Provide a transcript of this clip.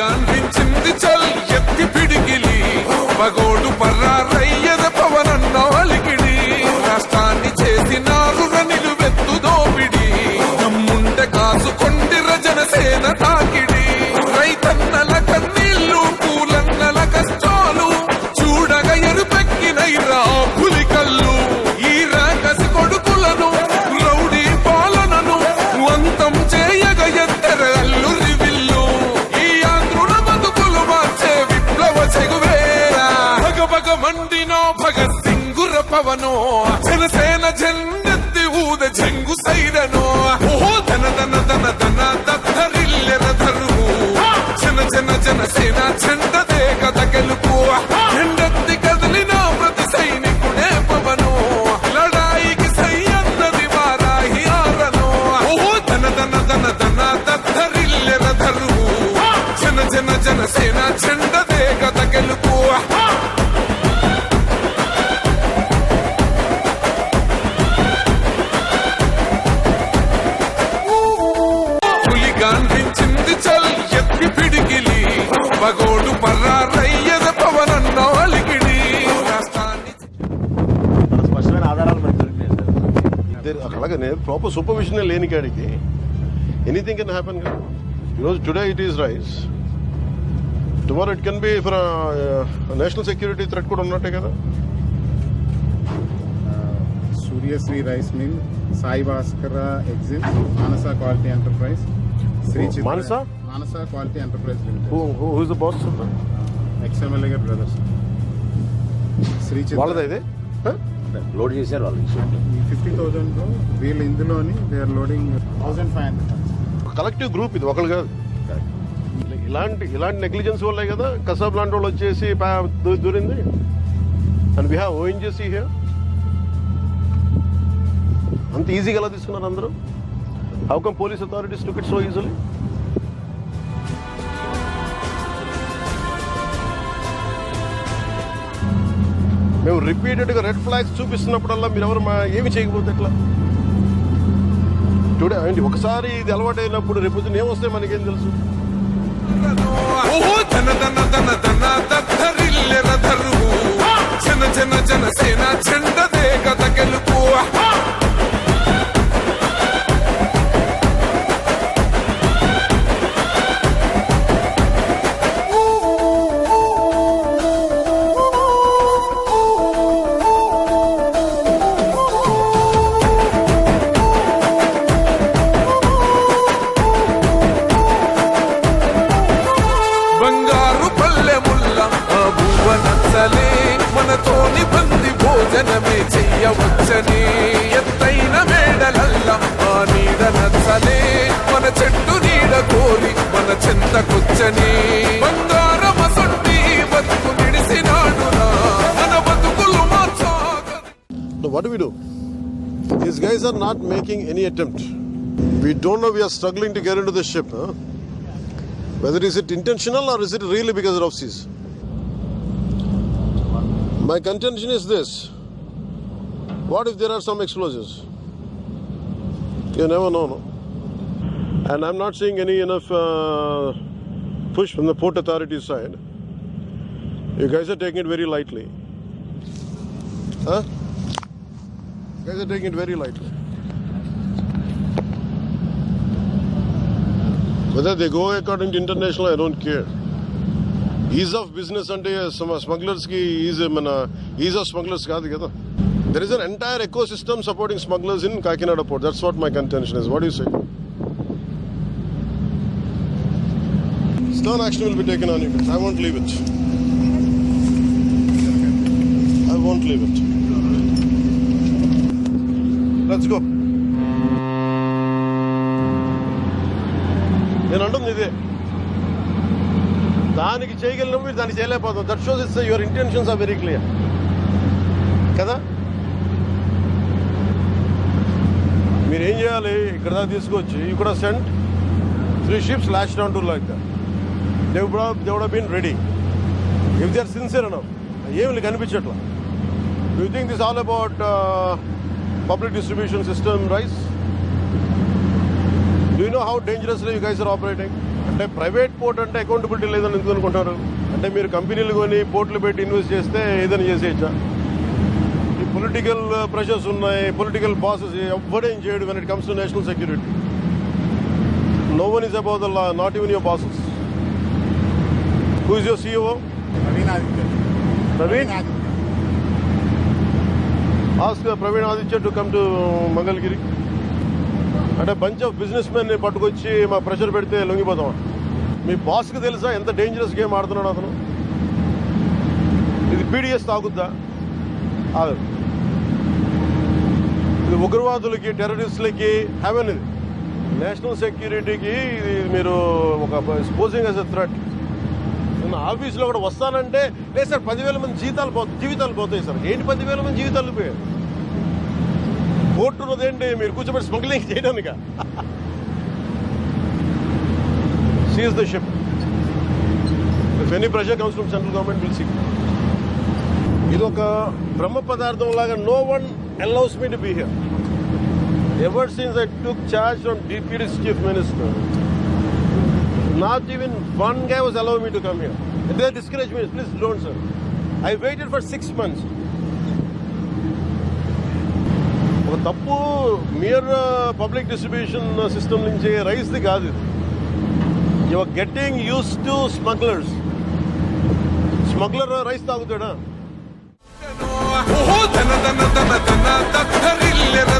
గాంధించింది చల్ ఎత్తి పిడికిలి. పగోడు పర్రారయ్యద పవనన్న అలికిడి. రాష్ట్రాన్ని చేసినారు నిలువెత్తు దోపిడి. నమ్ముండె కాసుకొండి రజనసేన తాకిడి సింగుర పవనో జనసేన జెండెత్తి ఊద జంగు అలాగనే ప్రాపర్ సూపర్విజన్ లేని కాడికి ఎనీథింగ్ కెన్ హ్యాపెన్ ఈరోజు today it is rice tomorrow it can be for national security threat కూడా ఉన్నట్టే కదా. Suryasri rice mill Sai Bhaskara exim Manasa quality enterprise Sri Manasa? Manasa quality enterprise limited. Boss ex MLA brothers. Sri వాళ్ళదా ఇది? Load చేశారు వాళ్ళు. Fifty thousand వీళ్ళు ఇందులోని are loading thousand five hundred collective group ఇది ఒకళ్ళు కాదు. ఇలాంటి ఇలాంటి నెగ్లిజెన్స్ వల్లే కదా కసాబ్ లాంటి వాళ్ళు వచ్చేసి దూరింది. And we have ONGC here అంత ఈజీగా ఎలా తీసుకున్నారు అందరూ? How come police authorities took it so easily మేము రిపీటెడ్గా రెడ్ ఫ్లాగ్స్ చూపిస్తున్నప్పుడల్లా మీరు ఎవరు మా ఏమి చేయకపోతే ఎట్లా? టుడే ఏంటి ఒకసారి ఇది అలవాటు అయినప్పుడు రేపు పొద్దున్న ఏమొస్తే మనకేం తెలుసు? జన జన జనసేన చెండదే బంది చెయ్యవచ్చని ఎత్తైన మేడలల్ల ఆ నీడ నచ్చలే మన చెట్టు నీడ కోరి మన చెంతకొచ్చని బంగారమసొట్టి బతుకు నిడిసినాడురా మన బతుకులు మార్చాగ Now, what do? These guys are not making any attempt. We don't know we are struggling to get into the ship. Huh? Whether is it intentional or is it really because of seas? My contention is this. What if there are some explosives? You never know, no? And I'm not seeing any enough uh, push from the port authority side. You guys are taking it very lightly. Huh? You guys are taking it very lightly. Whether they go according to international, I don't care. Ease of business అంటే smugglers కి is మన ease of smugglers కాదు కదా there is an entire eco system supporting smugglers in Kakinada port that's what my contention is what you say Stern action will be taken on you. I won't leave it. I won't leave it. Let's go. నేను అంటుంది ఇదే దానికి చేయగలిగినప్పుడు మీరు దాన్ని చేయలేకపోతాం that shows it's your intentions are very clear కదా మీరు ఏం చేయాలి? ఇక్కడ దాకా తీసుకొచ్చి ఇక్కడ sent three ships last down to like they దేవుడ been ready if they are sincere అన్న ఏమి కనిపించట్లా you think this all about public distribution system rice do know how dangerously you guys are operating అంటే private port అంటే accountability లేదని ఎందుకు అనుకుంటారు? అంటే మీరు కంపెనీలు కొని పోర్ట్లు పెట్టి ఇన్వెస్ట్ చేస్తే ఏదైనా చేసేయచ్చా? పొలిటికల్ ప్రెషర్స్ ఉన్నాయి. పొలిటికల్ బాసెస్ ఎవ్వడేం చేయడు when it comes to national security no one is about the law not even your bosses who is your CEO Praveen ask Praveen Aditya to come to Mangalagiri అంటే bunch of business men పట్టుకొచ్చి మా pressure పెడితే లొంగిపోతాం. మీ బాస్కి తెలుసా ఎంత dangerous game ఆడుతున్నాడు అతను? ఇది పీడిఎస్ తాగుద్దా? ఆగదు ఇది ఉగ్రవాదులకి టెర్రరిస్టులకి హెవెన్ ఇది. నేషనల్ సెక్యూరిటీకి ఇది మీరు ఒక స్పోజింగ్ యాజ్ ఎ థ్రెట్ ఆఫీస్లో కూడా వస్తానంటే లేదు సార్ పదివేల మంది జీతాలు పోతాయి జీవితాలు పోతాయి సార్. ఏంటి పదివేల మంది జీవితాలు పోయాయి? కోర్టు ఉన్నదేంటి? మీరు కూర్చోబెట్టి smuggling చేయడానిక? Seize the ship if any pressure comes from central government will see ఇది ఒక బ్రహ్మ పదార్థం లాగా no one allows me to be here. Ever since I took charge from Deputy Chief Minister, Not even one guy was allowing me to come here. They discouraged me, please don't, sir. I waited for six months. ఒక తప్పు mere public distribution system నుంచి రైస్ది కాదు ఇది your getting use to smugglers smuggler rice తాగుతాడా ఓహో ధన ధన ధన ధన దత్తరిల్లెర